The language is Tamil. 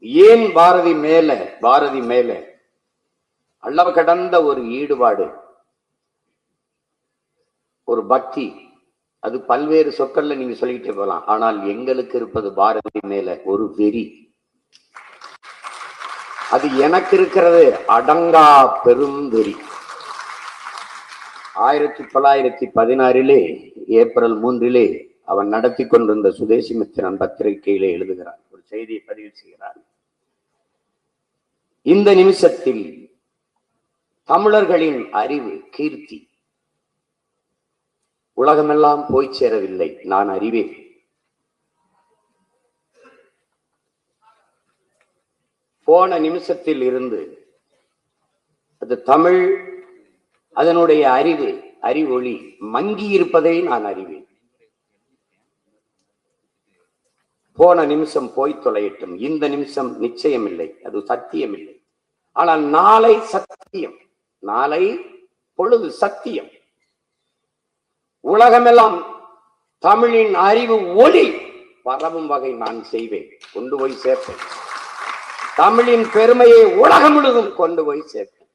ஏன் பாரதி மேல பாரதி மேல? அளவு கடந்த ஒரு ஈடுபாடு ஒரு பக்தி. அது பல்வேறு சொற்கள்ல நீங்க சொல்லிக்கிட்டே போகலாம். ஆனால் எங்களுக்கு இருப்பது பாரதி மேல ஒரு வெறி. அது எனக்கு இருக்கிறது அடங்கா பெரும் வெறி. ஆயிரத்தி தொள்ளாயிரத்தி பதினாறிலே ஏப்ரல் மூன்றிலே அவன் நடத்தி கொண்டிருந்த சுதேசி மித்திரன் பத்திரிகையிலே எழுதுகிறான். செய்தியை பதிவு செய்கிறார். இந்த நிமிஷத்தில் தமிழர்களின் அறிவு கீர்த்தி. உலகமெல்லாம் போய் சேரவில்லை நான் அறிவேன். போன நிமிஷத்தில் இருந்து அது தமிழ் அதனுடைய அறிவு அறிவொளி மங்கி இருப்பதை நான் அறிவேன். போன நிமிஷம் போய் தொலையட்டும். இந்த நிமிஷம் நிச்சயம் இல்லை அது சத்தியம் இல்லை ஆனால் நாளை சத்தியம். நாளை பொழுது சத்தியம். உலகமெல்லாம் தமிழின் அறிவு ஒளி பரவும் வகை நான் செய்வேன். கொண்டு போய் சேர்ப்பேன். தமிழின் பெருமையை உலகம் முழுதும் கொண்டு போய் சேர்ப்பேன்.